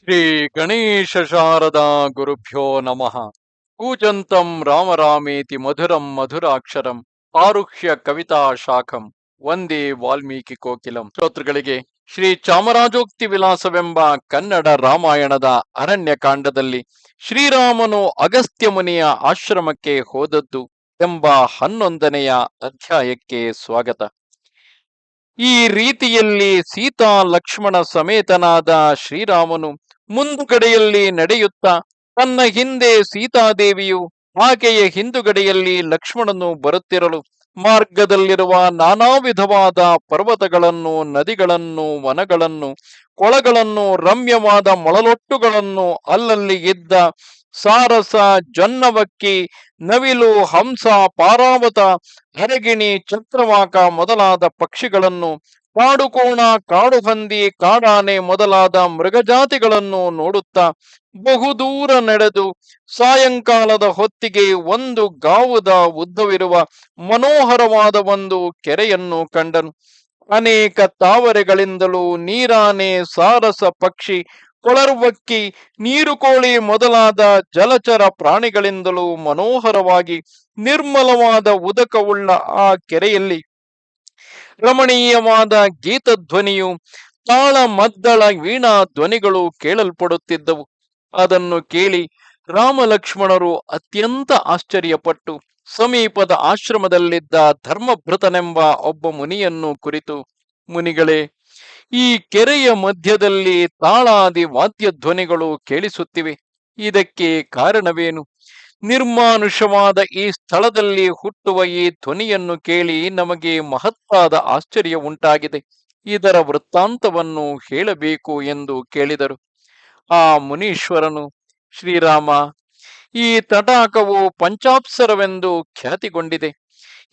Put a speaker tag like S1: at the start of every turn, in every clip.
S1: ಶ್ರೀ ಗಣೇಶ ಶಾರದಾ ಗುರುಭ್ಯೋ ನಮಃ. ಕೂಜಂತಂ ರಾಮರಾಮೇತಿ ಮಧುರಂ ಮಧುರಾಕ್ಷರಂ ಆರುಹ್ಯ ಕವಿತಾ ಶಾಖಂ ಒಂದೇ ವಾಲ್ಮೀಕಿ ಕೋಕಿಲಂ. ಶ್ರೋತೃಗಳಿಗೆ ಶ್ರೀ ಚಾಮರಾಜೋಕ್ತಿ ವಿಲಾಸವೆಂಬ ಕನ್ನಡ ರಾಮಾಯಣದ ಅರಣ್ಯಕಾಂಡದಲ್ಲಿ ಶ್ರೀರಾಮನು ಅಗಸ್ತ್ಯ ಮುನಿಯ ಆಶ್ರಮಕ್ಕೆ ಹೋದದ್ದು ಎಂಬ ಹನ್ನೊಂದನೆಯ ಅಧ್ಯಾಯಕ್ಕೆ ಸ್ವಾಗತ. ಈ ರೀತಿಯಲ್ಲಿ ಸೀತಾ ಲಕ್ಷ್ಮಣ ಸಮೇತನಾದ ಶ್ರೀರಾಮನು ಮುಂದುಗಡೆಯಲ್ಲಿ ನಡೆಯುತ್ತಾ ತನ್ನ ಹಿಂದೆ ಸೀತಾದೇವಿಯು ಆಕೆಯ ಹಿಂದುಗಡೆಯಲ್ಲಿ ಲಕ್ಷ್ಮಣನು ಬರುತ್ತಿರಲು ಮಾರ್ಗದಲ್ಲಿರುವ ನಾನಾ ವಿಧವಾದ ಪರ್ವತಗಳನ್ನು, ನದಿಗಳನ್ನು, ವನಗಳನ್ನು, ಕೊಳಗಳನ್ನು, ರಮ್ಯವಾದ ಮೊಳಲೊಟ್ಟುಗಳನ್ನು ಅಲ್ಲಲ್ಲಿ ಇದ್ದ ಸಾರಸ, ಜನ್ನವಕ್ಕಿ, ನವಿಲು, ಹಂಸ, ಪಾರಾವತ, ಹರಗಿಣಿ ಚಕ್ರವಾಕ ಮೊದಲಾದ ಪಕ್ಷಿಗಳನ್ನು ಕಾಡುಕೋಣ ಕಾಡು ಹಂದಿ ಕಾಡಾನೆ ಮೊದಲಾದ ಮೃಗಜಾತಿಗಳನ್ನು ನೋಡುತ್ತಾ ಬಹುದೂರ ನಡೆದು ಸಾಯಂಕಾಲದ ಹೊತ್ತಿಗೆ ಒಂದು ಗಾವುದ ಉದ್ದವಿರುವ ಮನೋಹರವಾದ ಒಂದು ಕೆರೆಯನ್ನು ಕಂಡನು. ಅನೇಕ ತಾವರೆಗಳಿಂದಲೂ ನೀರಾನೆ, ಸಾರಸ ಪಕ್ಷಿ, ಕೊಳರ್ವಕ್ಕಿ, ನೀರುಕೋಳಿ ಮೊದಲಾದ ಜಲಚರ ಪ್ರಾಣಿಗಳಿಂದಲೂ ಮನೋಹರವಾಗಿ ನಿರ್ಮಲವಾದ ಉದಕವುಳ್ಳ ಆ ಕೆರೆಯಲ್ಲಿ ರಮಣೀಯವಾದ ಗೀತಧ್ವನಿಯು ತಾಳ ಮದ್ದಳ ವೀಣಾ ಧ್ವನಿಗಳು ಕೇಳಲ್ಪಡುತ್ತಿದ್ದವು. ಅದನ್ನು ಕೇಳಿ ರಾಮಲಕ್ಷ್ಮಣರು ಅತ್ಯಂತ ಆಶ್ಚರ್ಯಪಟ್ಟು ಸಮೀಪದ ಆಶ್ರಮದಲ್ಲಿದ್ದ ಧರ್ಮಭೃತನೆಂಬ ಒಬ್ಬ ಮುನಿಯನ್ನು ಕುರಿತು, ಮುನಿಗಳೇ, ಈ ಕೆರೆಯ ಮಧ್ಯದಲ್ಲಿ ತಾಳಾದಿ ವಾದ್ಯ ಧ್ವನಿಗಳು ಕೇಳಿಸುತ್ತಿವೆ. ಇದಕ್ಕೆ ಕಾರಣವೇನು? ನಿರ್ಮಾನುಷವಾದ ಈ ಸ್ಥಳದಲ್ಲಿ ಹುಟ್ಟುವ ಈ ಧ್ವನಿಯನ್ನು ಕೇಳಿ ನಮಗೆ ಮಹತ್ತಾದ ಆಶ್ಚರ್ಯ ಉಂಟಾಗಿದೆ. ಇದರ ವೃತ್ತಾಂತವನ್ನು ಹೇಳಬೇಕು ಎಂದು ಕೇಳಿದರು. ಆ ಮುನೀಶ್ವರನು, ಶ್ರೀರಾಮ, ಈ ತಟಾಕವು ಪಂಚಾಪ್ಸರವೆಂದು ಖ್ಯಾತಿಗೊಂಡಿದೆ.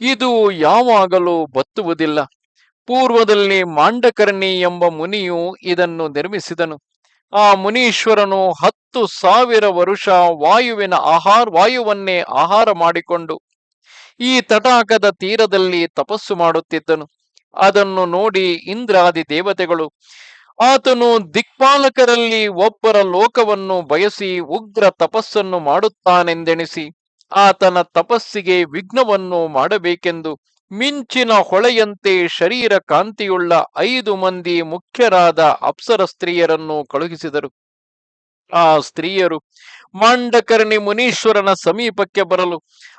S1: ಇದು ಯಾವಾಗಲೂ ಬತ್ತುವುದಿಲ್ಲ. ಪೂರ್ವದಲ್ಲಿ ಮಾಂಡಕರ್ಣಿ ಎಂಬ ಮುನಿಯು ಇದನ್ನು ನಿರ್ಮಿಸಿದನು. ಆ ಮುನೀಶ್ವರನು ಹತ್ತು ಸಾವಿರ ವರುಷ ವಾಯುವಿನ ಆಹಾರ, ವಾಯುವನ್ನೇ ಆಹಾರ ಮಾಡಿಕೊಂಡು ಈ ತಟಾಕದ ತೀರದಲ್ಲಿ ತಪಸ್ಸು ಮಾಡುತ್ತಿದ್ದನು. ಅದನ್ನು ನೋಡಿ ಇಂದ್ರಾದಿ ದೇವತೆಗಳು, ಆತನು ದಿಕ್ಪಾಲಕರಲ್ಲಿ ಒಬ್ಬರ ಲೋಕವನ್ನು ಬಯಸಿ ಉಗ್ರ ತಪಸ್ಸನ್ನು ಮಾಡುತ್ತಾನೆಂದೆಣಿಸಿ, ಆತನ ತಪಸ್ಸಿಗೆ ವಿಘ್ನವನ್ನು ಮಾಡಬೇಕೆಂದು ಮಿಂಚಿನ ಹೊಳೆಯಂತೆ ಶರೀರ ಕಾಂತಿಯುಳ್ಳ ಐದು ಮಂದಿ ಮುಖ್ಯರಾದ ಅಪ್ಸರ ಸ್ತ್ರೀಯರನ್ನು ಕಳುಹಿಸಿದರು. ಆ ಸ್ತ್ರೀಯರು ಮಾಂಡಕರ್ಣಿ ಮುನೀಶ್ವರನ ಸಮೀಪಕ್ಕೆ ಬರಲು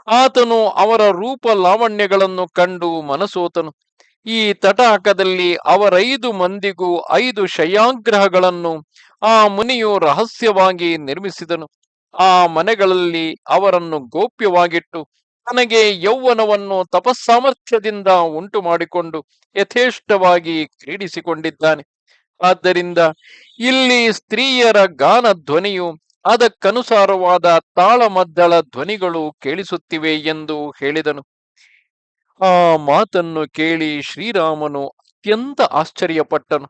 S1: ಆತನು ಅವರ ರೂಪ ಲಾವಣ್ಯಗಳನ್ನು ಕಂಡು ಮನಸೋತನು. ಈ ತಟಾಕದಲ್ಲಿ ಅವರೈದು ಮಂದಿಗೂ ಐದು ಶಯಾಗ್ರಹಗಳನ್ನು ಆ ಮುನಿಯು ರಹಸ್ಯವಾಗಿ ನಿರ್ಮಿಸಿದನು. ಆ ಮನೆಗಳಲ್ಲಿ ಅವರನ್ನು ಗೋಪ್ಯವಾಗಿಟ್ಟು ತನಗೆ ಯೌವನವನ್ನು ತಪಸ್ಸಾಮರ್ಥ್ಯದಿಂದ ಉಂಟು ಮಾಡಿಕೊಂಡು ಯಥೇಷ್ಟವಾಗಿ ಕ್ರೀಡಿಸಿಕೊಂಡಿದ್ದಾನೆ. ಆದ್ದರಿಂದ ಇಲ್ಲಿ ಸ್ತ್ರೀಯರ ಗಾನ ಧ್ವನಿಯು ಅದಕ್ಕನುಸಾರವಾದ ತಾಳಮದ್ದಳ ಧ್ವನಿಗಳು ಕೇಳಿಸುತ್ತಿವೆ ಎಂದು ಹೇಳಿದನು. ಆ ಮಾತನ್ನು ಕೇಳಿ ಶ್ರೀರಾಮನು ಅತ್ಯಂತ ಆಶ್ಚರ್ಯಪಟ್ಟನು.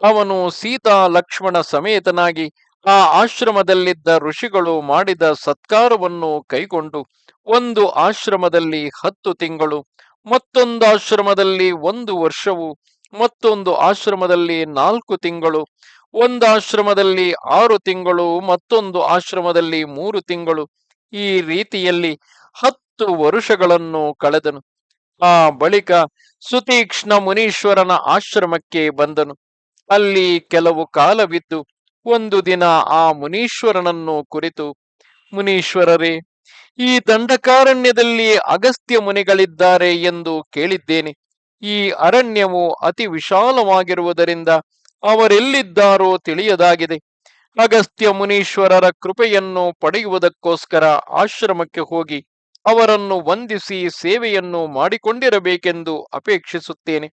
S1: ಅವನು ಸೀತಾ ಲಕ್ಷ್ಮಣ ಸಮೇತನಾಗಿ ಆ ಆಶ್ರಮದಲ್ಲಿದ್ದ ಋಷಿಗಳು ಮಾಡಿದ ಸತ್ಕಾರವನ್ನು ಕೈಗೊಂಡು ಒಂದು ಆಶ್ರಮದಲ್ಲಿ ಹತ್ತು ತಿಂಗಳು, ಮತ್ತೊಂದು ಆಶ್ರಮದಲ್ಲಿ ಒಂದು ವರ್ಷವು, ಮತ್ತೊಂದು ಆಶ್ರಮದಲ್ಲಿ ನಾಲ್ಕು ತಿಂಗಳು, ಒಂದು ಆಶ್ರಮದಲ್ಲಿ ಆರು ತಿಂಗಳು, ಮತ್ತೊಂದು ಆಶ್ರಮದಲ್ಲಿ ಮೂರು ತಿಂಗಳು. ಈ ರೀತಿಯಲ್ಲಿ ಹತ್ತು ವರುಷಗಳನ್ನು ಕಳೆದನು. ಆ ಬಳಿಕ ಸುತೀಕ್ಷ್ಣ ಮುನೀಶ್ವರನ ಆಶ್ರಮಕ್ಕೆ ಬಂದನು. ಅಲ್ಲಿ ಕೆಲವು ಕಾಲವಿದ್ದು ಒಂದು ದಿನ ಆ ಮುನೀಶ್ವರನನ್ನು ಕುರಿತು, ಮುನೀಶ್ವರರೇ, ಈ ದಂಡಕಾರಣ್ಯದಲ್ಲಿ ಅಗಸ್ತ್ಯ ಮುನಿಗಳಿದ್ದಾರೆ ಎಂದು ಕೇಳಿದ್ದೇನೆ. ಈ ಅರಣ್ಯವು ಅತಿ ವಿಶಾಲವಾಗಿರುವುದರಿಂದ ಅವರೆಲ್ಲಿದ್ದಾರೋ ತಿಳಿಯದಾಗಿದೆ. ಅಗಸ್ತ್ಯ ಮುನೀಶ್ವರರ ಕೃಪೆಯನ್ನು ಪಡೆಯುವುದಕ್ಕೋಸ್ಕರ ಆಶ್ರಮಕ್ಕೆ ಹೋಗಿ ಅವರನ್ನು ವಂದಿಸಿ ಸೇವೆಯನ್ನು ಮಾಡಿಕೊಂಡಿರಬೇಕೆಂದು ಅಪೇಕ್ಷಿಸುತ್ತೇನೆ.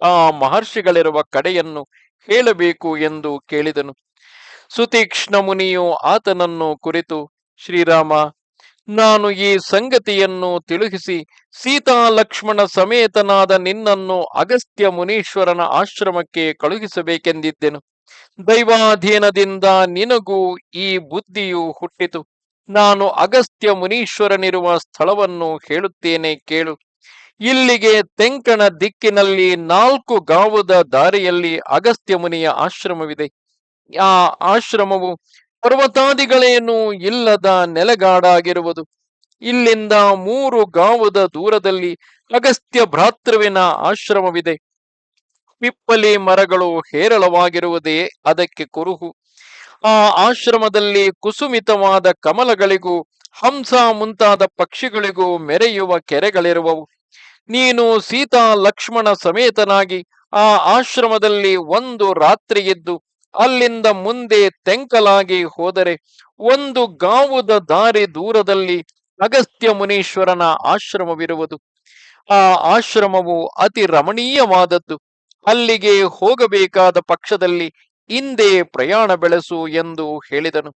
S1: ಆ ಮಹರ್ಷಿಗಳಿರುವ ಕಡೆಯನ್ನು ಹೇಳಬೇಕು ಎಂದು ಕೇಳಿದನು. ಸುತೀಕ್ಷ್ಣ ಮುನಿಯು ಆತನನ್ನು ಕುರಿತು, ಶ್ರೀರಾಮ, ನಾನು ಈ ಸಂಗತಿಯನ್ನು ತಿಳುಹಿಸಿ ಸೀತಾ ಲಕ್ಷ್ಮಣ ಸಮೇತನಾದ ನಿನ್ನನ್ನು ಅಗಸ್ತ್ಯ ಮುನೀಶ್ವರನ ಆಶ್ರಮಕ್ಕೆ ಕಳುಹಿಸಬೇಕೆಂದಿದ್ದೆನು. ದೈವಾಧೀನದಿಂದ ನಿನಗೂ ಈ ಬುದ್ಧಿಯು ಹುಟ್ಟಿತು. ನಾನು ಅಗಸ್ತ್ಯ ಮುನೀಶ್ವರನಿರುವ ಸ್ಥಳವನ್ನು ಹೇಳುತ್ತೇನೆ ಕೇಳು. ಇಲ್ಲಿಗೆ ತೆಂಕಣ ದಿಕ್ಕಿನಲ್ಲಿ ನಾಲ್ಕು ಗಾವದ ದಾರಿಯಲ್ಲಿ ಅಗಸ್ತ್ಯ ಮುನಿಯ ಆಶ್ರಮವಿದೆ. ಆ ಆಶ್ರಮವು ಪರ್ವತಾದಿಗಳೇನು ಇಲ್ಲದ ನೆಲೆಗಾಡಾಗಿರುವುದು. ಇಲ್ಲಿಂದ ಮೂರು ಗಾವದ ದೂರದಲ್ಲಿ ಅಗಸ್ತ್ಯ ಭ್ರಾತೃವಿನ ಆಶ್ರಮವಿದೆ. ಪಿಪ್ಪಲಿ ಮರಗಳು ಹೇರಳವಾಗಿರುವುದೇ ಅದಕ್ಕೆ ಕುರುಹು. ಆ ಆಶ್ರಮದಲ್ಲಿ ಕುಸುಮಿತವಾದ ಕಮಲಗಳಿಗೂ ಹಂಸ ಮುಂತಾದ ಪಕ್ಷಿಗಳಿಗೂ ಮೆರೆಯುವ ಕೆರೆಗಳಿರುವವು. ನೀನು ಸೀತಾ ಲಕ್ಷ್ಮಣ ಸಮೇತನಾಗಿ ಆ ಆಶ್ರಮದಲ್ಲಿ ಒಂದು ರಾತ್ರಿಯಿದ್ದು ಅಲ್ಲಿಂದ ಮುಂದೆ ತೆಂಕಲಾಗಿ ಹೋದರೆ ಒಂದು ಗಾವುದ ದಾರಿ ದೂರದಲ್ಲಿ ಅಗಸ್ತ್ಯ ಮುನೀಶ್ವರನ ಆಶ್ರಮವಿರುವುದು. ಆ ಆಶ್ರಮವು ಅತಿ ರಮಣೀಯವಾದದ್ದು. ಅಲ್ಲಿಗೆ ಹೋಗಬೇಕಾದ ಪಕ್ಷದಲ್ಲಿ ಹಿಂದೆ ಪ್ರಯಾಣ ಬೆಳೆಸು ಎಂದು ಹೇಳಿದನು.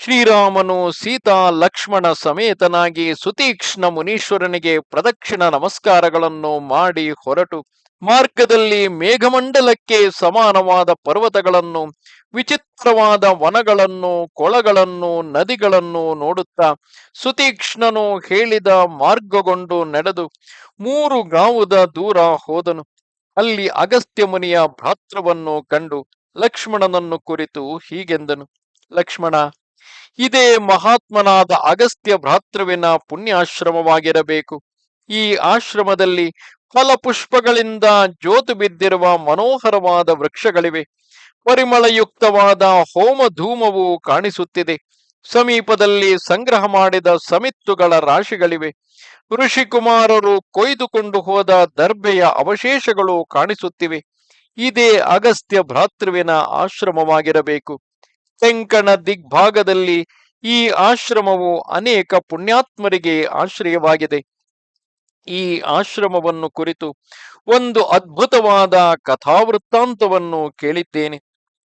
S1: ಶ್ರೀರಾಮನು ಸೀತಾ, ಲಕ್ಷ್ಮಣ ಸಮೇತನಾಗಿ ಸುತೀಕ್ಷ್ಣ ಮುನೀಶ್ವರನಿಗೆ ಪ್ರದಕ್ಷಿಣ ನಮಸ್ಕಾರಗಳನ್ನು ಮಾಡಿ ಹೊರಟು. ಮಾರ್ಗದಲ್ಲಿ ಮೇಘಮಂಡಲಕ್ಕೆ ಸಮಾನವಾದ ಪರ್ವತಗಳನ್ನು, ವಿಚಿತ್ರವಾದ ವನಗಳನ್ನು, ಕೊಳಗಳನ್ನು, ನದಿಗಳನ್ನು ನೋಡುತ್ತಾ ಸುತೀಕ್ಷ್ಣನು ಹೇಳಿದ ಮಾರ್ಗಗೊಂಡು ನಡೆದು ಮೂರು ಗಾವುದ ದೂರ ಹೋದನು. ಅಲ್ಲಿ ಅಗಸ್ತ್ಯ ಮುನಿಯ ಭ್ರಾತೃವನ್ನು ಕಂಡು ಲಕ್ಷ್ಮಣನನ್ನು ಕುರಿತು ಹೀಗೆಂದನು. ಲಕ್ಷ್ಮಣ ಇದೇ ಮಹಾತ್ಮನಾದ ಅಗಸ್ತ್ಯ ಭ್ರಾತೃವಿನ ಪುಣ್ಯಾಶ್ರಮವಾಗಿರಬೇಕು. ಈ ಆಶ್ರಮದಲ್ಲಿ ಫಲಪುಷ್ಪಗಳಿಂದ ಜೋತು ಬಿದ್ದಿರುವ ಮನೋಹರವಾದ ವೃಕ್ಷಗಳಿವೆ. ಪರಿಮಳಯುಕ್ತವಾದ ಹೋಮ ಧೂಮವು ಕಾಣಿಸುತ್ತಿದೆ. ಸಮೀಪದಲ್ಲಿ ಸಂಗ್ರಹ ಮಾಡಿದ ಸಮಿತ್ತುಗಳ ರಾಶಿಗಳಿವೆ. ಋಷಿಕುಮಾರರು ಕೊಯ್ದುಕೊಂಡು ಹೋದ ದರ್ಬೆಯ ಅವಶೇಷಗಳು ಕಾಣಿಸುತ್ತಿವೆ. ಇದೇ ಅಗಸ್ತ್ಯ ಭ್ರಾತೃವಿನ ಆಶ್ರಮವಾಗಿರಬೇಕು. ತೆಂಕಣ ದಿಗ್ಭಾಗದಲ್ಲಿ ಈ ಆಶ್ರಮವು ಅನೇಕ ಪುಣ್ಯಾತ್ಮರಿಗೆ ಆಶ್ರಯವಾಗಿದೆ. ಈ ಆಶ್ರಮವನ್ನು ಕುರಿತು ಒಂದು ಅದ್ಭುತವಾದ ಕಥಾವೃತ್ತಾಂತವನ್ನು ಕೇಳಿದ್ದೇನೆ.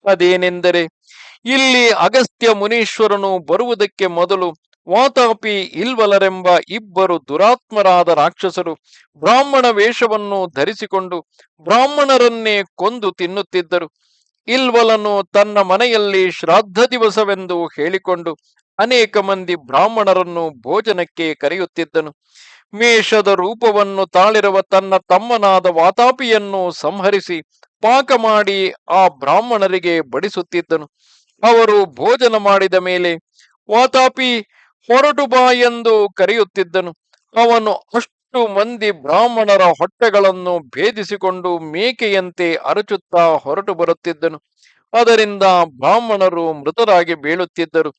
S1: ಅದೇನೆಂದರೆ, ಇಲ್ಲಿ ಅಗಸ್ತ್ಯ ಮುನೀಶ್ವರನು ಬರುವುದಕ್ಕೆ ಮೊದಲು ವಾತಾಪಿ ಇಲ್ವಲರೆಂಬ ಇಬ್ಬರು ದುರಾತ್ಮರಾದ ರಾಕ್ಷಸರು ಬ್ರಾಹ್ಮಣ ವೇಷವನ್ನು ಧರಿಸಿಕೊಂಡು ಬ್ರಾಹ್ಮಣರನ್ನೇ ಕೊಂದು ತಿನ್ನುತ್ತಿದ್ದರು. ಇಲ್ವಲನು ತನ್ನ ಮನೆಯಲ್ಲಿ ಶ್ರಾದ್ದ ದಿವಸವೆಂದು ಹೇಳಿಕೊಂಡು ಅನೇಕ ಮಂದಿ ಬ್ರಾಹ್ಮಣರನ್ನು ಭೋಜನಕ್ಕೆ ಕರೆಯುತ್ತಿದ್ದನು. ಮೇಷದ ರೂಪವನ್ನು ತಾಳಿರುವ ತನ್ನ ತಮ್ಮನಾದ ವಾತಾಪಿಯನ್ನು ಸಂಹರಿಸಿ ಪಾಕ ಮಾಡಿ ಆ ಬ್ರಾಹ್ಮಣರಿಗೆ ಬಡಿಸುತ್ತಿದ್ದನು. ಅವರು ಭೋಜನ ಮಾಡಿದ ಮೇಲೆ, ವಾತಾಪಿ, ಹೊರಟು ಬಾ ಎಂದು ಕರೆಯುತ್ತಿದ್ದನು. ಅವನು ಅಷ್ಟು ಮಂದಿ ಬ್ರಾಹ್ಮಣರ ಹೊಟ್ಟೆಗಳನ್ನು ಭೇದಿಸಿಕೊಂಡು ಮೇಕೆಯಂತೆ ಅರಚುತ್ತಾ ಹೊರಟು ಬರುತ್ತಿದ್ದನು. ಅದರಿಂದ ಬ್ರಾಹ್ಮಣರು ಮೃತರಾಗಿ ಬೀಳುತ್ತಿದ್ದರು.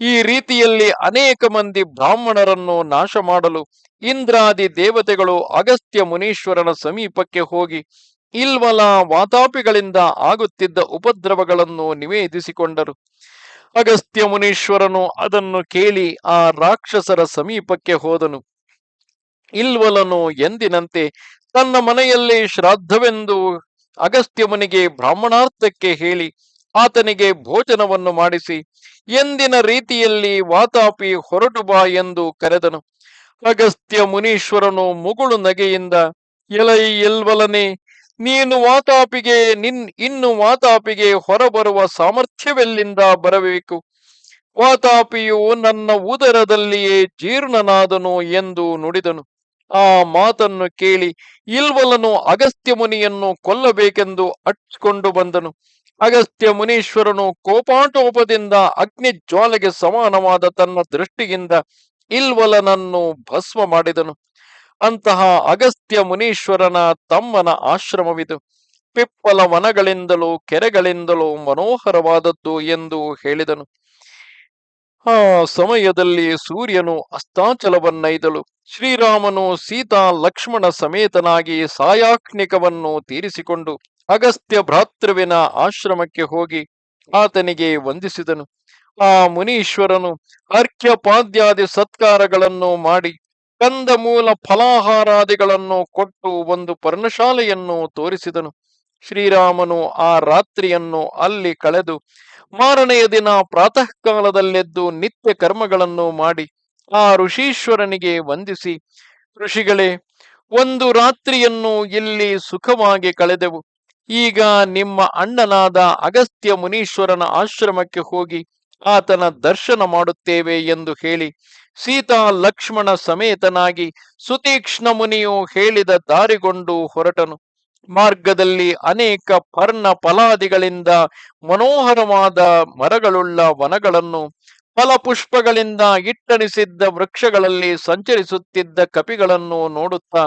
S1: ಈ ರೀತಿಯಲ್ಲಿ ಅನೇಕ ಮಂದಿ ಬ್ರಾಹ್ಮಣರನ್ನು ನಾಶ ಮಾಡಲು ಇಂದ್ರಾದಿ ದೇವತೆಗಳು ಅಗಸ್ತ್ಯ ಮುನೀಶ್ವರನ ಸಮೀಪಕ್ಕೆ ಹೋಗಿ ಇಲ್ವಲ ವಾತಾಪಿಗಳಿಂದ ಆಗುತ್ತಿದ್ದ ಉಪದ್ರವಗಳನ್ನು ನಿವೇದಿಸಿಕೊಂಡರು. ಅಗಸ್ತ್ಯ ಮುನೀಶ್ವರನು ಅದನ್ನು ಕೇಳಿ ಆ ರಾಕ್ಷಸರ ಸಮೀಪಕ್ಕೆ ಹೋದನು. ಇಲ್ವಲನು ಎಂದಿನಂತೆ ತನ್ನ ಮನೆಯಲ್ಲಿ ಶ್ರಾದ್ದವೆಂದು ಅಗಸ್ತ್ಯ ಮುನಿಗೆ ಬ್ರಾಹ್ಮಣಾರ್ಥಕ್ಕೆ ಹೇಳಿ ಆತನಿಗೆ ಭೋಜನವನ್ನು ಮಾಡಿಸಿ ಎಂದಿನ ರೀತಿಯಲ್ಲಿ ವಾತಾಪಿ ಹೊರಟು ಬಾ ಎಂದು ಕರೆದನು. ಅಗಸ್ತ್ಯ ಮುನೀಶ್ವರನು ಮುಗುಳು ನಗೆಯಿಂದ, ಎಲೈ ಎಲ್ವಲನೆ ನೀನು ವಾತಾಪಿಗೆ, ನಿನ್ ಇನ್ನು ವಾತಾಪಿಗೆ ಹೊರಬರುವ ಸಾಮರ್ಥ್ಯವೆಲ್ಲಿಂದ ಬರಬೇಕು? ವಾತಾಪಿಯು ನನ್ನ ಉದರದಲ್ಲಿಯೇ ಜೀರ್ಣನಾದನು ಎಂದು ನುಡಿದನು. ಆ ಮಾತನ್ನು ಕೇಳಿ ಇಲ್ವಲನು ಅಗಸ್ತ್ಯ ಮುನಿಯನ್ನು ಕೊಲ್ಲಬೇಕೆಂದು ಅಟ್ಟಿಕೊಂಡು ಬಂದನು. ಅಗಸ್ತ್ಯ ಮುನೀಶ್ವರನು ಕೋಪಾಟೋಪದಿಂದ ಅಗ್ನಿ ಜ್ವಾಲೆಗೆ ಸಮಾನವಾದ ತನ್ನ ದೃಷ್ಟಿಯಿಂದ ಇಲ್ವಲನನ್ನು ಭಸ್ಮ ಮಾಡಿದನು. ಅಂತಹ ಅಗಸ್ತ್ಯ ಮುನೀಶ್ವರನ ತಮ್ಮನ ಆಶ್ರಮವಿದು. ಪಿಪ್ಪಲ ವನಗಳಿಂದಲೂ ಕೆರೆಗಳಿಂದಲೂ ಮನೋಹರವಾದದ್ದು ಎಂದು ಹೇಳಿದನು. ಆ ಸಮಯದಲ್ಲಿ ಸೂರ್ಯನು ಅಸ್ತಾಚಲವನ್ನೈದಳು. ಶ್ರೀರಾಮನು ಸೀತಾ ಲಕ್ಷ್ಮಣ ಸಮೇತನಾಗಿ ಸಾಯಾಕ್ನಿಕವನ್ನು ತೀರಿಸಿಕೊಂಡು ಅಗಸ್ತ್ಯ ಭ್ರಾತೃವಿನ ಆಶ್ರಮಕ್ಕೆ ಹೋಗಿ ಆತನಿಗೆ ವಂದಿಸಿದನು. ಆ ಮುನೀಶ್ವರನು ಅರ್ಘ್ಯಪಾದ್ಯಾದಿ ಸತ್ಕಾರಗಳನ್ನು ಮಾಡಿ ಕಂದ ಮೂಲ ಫಲಾಹಾರಾದಿಗಳನ್ನು ಕೊಟ್ಟು ಒಂದು ಪರ್ಣಶಾಲೆಯನ್ನು ತೋರಿಸಿದನು. ಶ್ರೀರಾಮನು ಆ ರಾತ್ರಿಯನ್ನು ಅಲ್ಲಿ ಕಳೆದು ಮಾರನೆಯ ದಿನ ಪ್ರಾತಃ ಕಾಲದಲ್ಲೆದ್ದು ನಿತ್ಯ ಕರ್ಮಗಳನ್ನು ಮಾಡಿ ಆ ಋಷೀಶ್ವರನಿಗೆ ವಂದಿಸಿ, ಋಷಿಗಳೇ, ಒಂದು ರಾತ್ರಿಯನ್ನು ಇಲ್ಲಿ ಸುಖವಾಗಿ ಕಳೆದೆವು. ಈಗ ನಿಮ್ಮ ಅಣ್ಣನಾದ ಅಗಸ್ತ್ಯ ಮುನೀಶ್ವರನ ಆಶ್ರಮಕ್ಕೆ ಹೋಗಿ ಆತನ ದರ್ಶನ ಮಾಡುತ್ತೇವೆ ಎಂದು ಹೇಳಿ, ಸೀತಾ ಲಕ್ಷ್ಮಣ ಸಮೇತನಾಗಿ ಸುತೀಕ್ಷ್ಣ ಮುನಿಯು ಹೇಳಿದ ದಾರಿಗೊಂಡು ಹೊರಟನು. ಮಾರ್ಗದಲ್ಲಿ ಅನೇಕ ಪರ್ಣ ಫಲಾದಿಗಳಿಂದ ಮನೋಹರವಾದ ಮರಗಳುಳ್ಳ ವನಗಳನ್ನು ಫಲಪುಷ್ಪಗಳಿಂದ ಇಟ್ಟಣಿಸಿದ್ದ ವೃಕ್ಷಗಳಲ್ಲಿ ಸಂಚರಿಸುತ್ತಿದ್ದ ಕಪಿಗಳನ್ನು ನೋಡುತ್ತಾ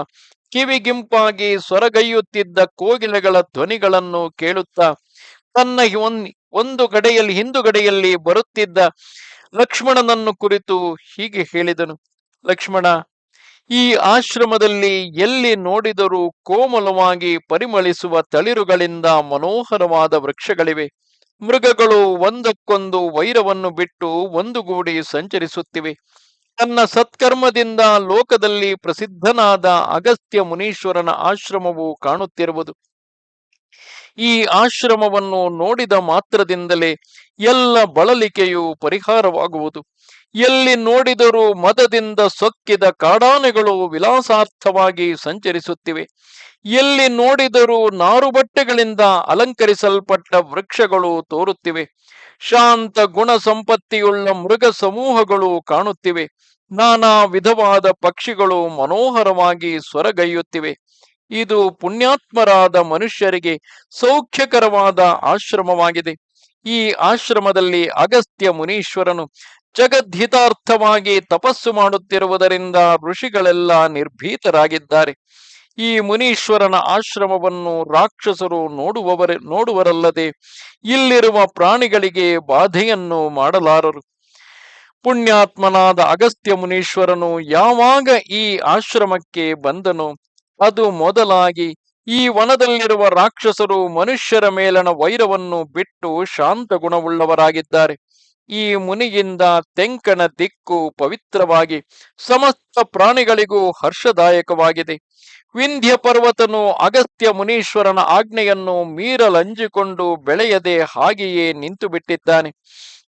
S1: ಕಿವಿಗಿಂಪಾಗಿ ಸೊರಗೈಯುತ್ತಿದ್ದ ಕೋಗಿಲೆಗಳ ಧ್ವನಿಗಳನ್ನು ಕೇಳುತ್ತಾ, ತನ್ನ ಒಂದು ಕಡೆಯಲ್ಲಿ ಹಿಂದುಗಡೆಯಲ್ಲಿ ಬರುತ್ತಿದ್ದ ಲಕ್ಷ್ಮಣನನ್ನು ಕುರಿತು ಹೀಗೆ ಹೇಳಿದನು. ಲಕ್ಷ್ಮಣ ಈ ಆಶ್ರಮದಲ್ಲಿ ಎಲ್ಲಿ ನೋಡಿದರೂ ಕೋಮಲವಾಗಿ ಪರಿಮಳಿಸುವ ತಳಿರುಗಳಿಂದ ಮನೋಹರವಾದ ವೃಕ್ಷಗಳಿವೆ. ಮೃಗಗಳು ಒಂದಕ್ಕೊಂದು ವೈರವನ್ನು ಬಿಟ್ಟು ಒಂದುಗೂಡಿ ಸಂಚರಿಸುತ್ತಿವೆ. ತನ್ನ ಸತ್ಕರ್ಮದಿಂದ ಲೋಕದಲ್ಲಿ ಪ್ರಸಿದ್ಧನಾದ ಅಗಸ್ತ್ಯ ಮುನೀಶ್ವರನ ಆಶ್ರಮವು ಕಾಣುತ್ತಿರುವುದು. ಈ ಆಶ್ರಮವನ್ನು ನೋಡಿದ ಮಾತ್ರದಿಂದಲೇ ಎಲ್ಲ ಬಳಲಿಕೆಯು ಪರಿಹಾರವಾಗುವುದು. ಎಲ್ಲಿ ನೋಡಿದರೂ ಮದದಿಂದ ಸೊಕ್ಕಿದ ಕಾಡಾನೆಗಳು ವಿಲಾಸಾರ್ಥವಾಗಿ ಸಂಚರಿಸುತ್ತಿವೆ. ಎಲ್ಲಿ ನೋಡಿದರೂ ನಾರು ಬಟ್ಟೆಗಳಿಂದ ಅಲಂಕರಿಸಲ್ಪಟ್ಟ ವೃಕ್ಷಗಳು ತೋರುತ್ತಿವೆ. ಶಾಂತ ಗುಣ ಸಂಪತ್ತಿಯುಳ್ಳ ಮೃಗ ಸಮೂಹಗಳು ಕಾಣುತ್ತಿವೆ. ನಾನಾ ವಿಧವಾದ ಪಕ್ಷಿಗಳು ಮನೋಹರವಾಗಿ ಸ್ವರಗೈಯುತ್ತಿವೆ ಇದು ಪುಣ್ಯಾತ್ಮರಾದ ಮನುಷ್ಯರಿಗೆ ಸೌಖ್ಯಕರವಾದ ಆಶ್ರಮವಾಗಿದೆ. ಈ ಆಶ್ರಮದಲ್ಲಿ ಅಗಸ್ತ್ಯ ಮುನೀಶ್ವರನು ಜಗದ್ಧಿತಾರ್ಥವಾಗಿ ತಪಸ್ಸು ಮಾಡುತ್ತಿರುವುದರಿಂದ ಋಷಿಗಳೆಲ್ಲ ನಿರ್ಭೀತರಾಗಿದ್ದಾರೆ. ಈ ಮುನೀಶ್ವರನ ಆಶ್ರಮವನ್ನು ರಾಕ್ಷಸರು ನೋಡುವವರ, ನೋಡುವರಲ್ಲದೆ ಇಲ್ಲಿರುವ ಪ್ರಾಣಿಗಳಿಗೆ ಬಾಧೆಯನ್ನು ಮಾಡಲಾರರು. ಪುಣ್ಯಾತ್ಮನಾದ ಅಗಸ್ತ್ಯ ಮುನೀಶ್ವರನು ಯಾವಾಗ ಈ ಆಶ್ರಮಕ್ಕೆ ಬಂದನು ಅದು ಮೊದಲಾಗಿ ಈ ವನದಲ್ಲಿರುವ ರಾಕ್ಷಸರು ಮನುಷ್ಯರ ಮೇಲನ ವೈರವನ್ನು ಬಿಟ್ಟು ಶಾಂತ ಗುಣವುಳ್ಳವರಾಗಿದ್ದಾರೆ ಈ ಮುನಿಯಿಂದ ತೆಂಕನ ದಿಕ್ಕು ಪವಿತ್ರವಾಗಿ ಸಮಸ್ತ ಪ್ರಾಣಿಗಳಿಗೂ ಹರ್ಷದಾಯಕವಾಗಿದೆ. ವಿಂಧ್ಯ ಪರ್ವತನು ಅಗಸ್ತ್ಯ ಮುನೀಶ್ವರನ ಆಜ್ಞೆಯನ್ನು ಮೀರಲಂಜಿಕೊಂಡು ಬೆಳೆಯದೆ ಹಾಗೆಯೇ ನಿಂತು ಬಿಟ್ಟಿದ್ದಾನೆ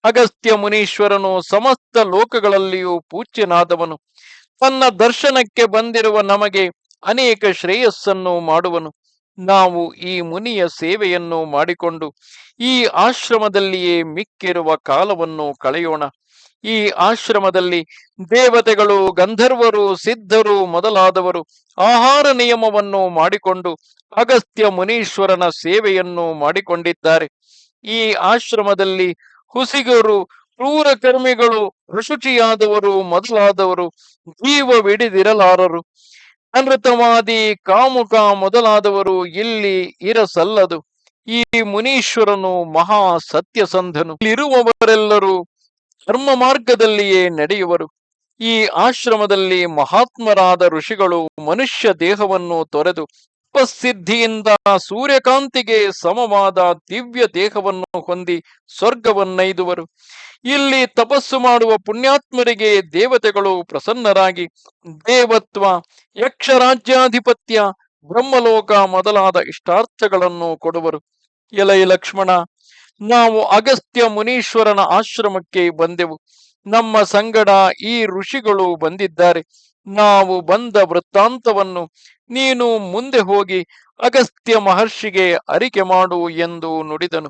S1: ಅಗಸ್ತ್ಯ ಮುನೀಶ್ವರನು ಸಮಸ್ತ ಲೋಕಗಳಲ್ಲಿಯೂ ಪೂಜ್ಯನಾದವನು. ತನ್ನ ದರ್ಶನಕ್ಕೆ ಬಂದಿರುವ ನಮಗೆ ಅನೇಕ ಶ್ರೇಯಸ್ಸನ್ನು ಮಾಡುವನು. ನಾವು ಈ ಮುನಿಯ ಸೇವೆಯನ್ನು ಮಾಡಿಕೊಂಡು, ಈ ಆಶ್ರಮದಲ್ಲಿಯೇ ಮಿಕ್ಕಿರುವ ಕಾಲವನ್ನು ಕಳೆಯೋಣ. ಈ ಆಶ್ರಮದಲ್ಲಿ ದೇವತೆಗಳು, ಗಂಧರ್ವರು, ಸಿದ್ಧರು ಮೊದಲಾದವರು ಆಹಾರ ನಿಯಮವನ್ನು ಮಾಡಿಕೊಂಡು, ಅಗಸ್ತ್ಯ ಮುನೀಶ್ವರನ ಸೇವೆಯನ್ನು ಮಾಡಿಕೊಂಡಿದ್ದಾರೆ. ಈ ಆಶ್ರಮದಲ್ಲಿ ಹುಸಿಗರು ಕ್ರೂರ ಕರ್ಮಿಗಳು ಅಶುಚಿಯಾದವರು ಮೊದಲಾದವರು ಜೀವವಿಡಿದಿರಲಾರರು ಅನೃತವಾದಿ ಕಾಮುಕ ಮೊದಲಾದವರು ಇಲ್ಲಿ ಇರಸಲ್ಲದು. ಈ ಮುನೀಶ್ವರನು ಮಹಾ ಸತ್ಯಸಂಧನು. ಇಲ್ಲಿರುವವರೆಲ್ಲರೂ ಧರ್ಮ ಮಾರ್ಗದಲ್ಲಿಯೇ ನಡೆಯುವರು. ಈ ಆಶ್ರಮದಲ್ಲಿ ಮಹಾತ್ಮರಾದ ಋಷಿಗಳು ಮನುಷ್ಯ ದೇಹವನ್ನು ತೊರೆದು ಉಪಸಿದ್ಧಿಯಿಂದ ಸೂರ್ಯಕಾಂತಿಗೆ ಸಮವಾದ ದಿವ್ಯ ದೇಹವನ್ನು ಹೊಂದಿ ಸ್ವರ್ಗವನ್ನೈದುವರು. ಇಲ್ಲಿ ತಪಸ್ಸು ಮಾಡುವ ಪುಣ್ಯಾತ್ಮರಿಗೆ ದೇವತೆಗಳು ಪ್ರಸನ್ನರಾಗಿ ದೇವತ್ವ, ಯಕ್ಷರಾಜ್ಯಾಧಿಪತ್ಯ, ಬ್ರಹ್ಮಲೋಕ ಮೊದಲಾದ ಇಷ್ಟಾರ್ಥಗಳನ್ನು ಕೊಡುವರು. ಎಲೈ ಲಕ್ಷ್ಮಣ, ನಾವು ಅಗಸ್ತ್ಯ ಮುನೀಶ್ವರನ ಆಶ್ರಮಕ್ಕೆ ಬಂದೆವು. ನಮ್ಮ ಸಂಗಡ ಈ ಋಷಿಗಳು ಬಂದಿದ್ದಾರೆ. ನಾವು ಬಂದ ವೃತ್ತಾಂತವನ್ನು ನೀನು ಮುಂದೆ ಹೋಗಿ ಅಗಸ್ತ್ಯ ಮಹರ್ಷಿಗೆ ಅರಿಕೆ ಮಾಡು ಎಂದು ನುಡಿದನು.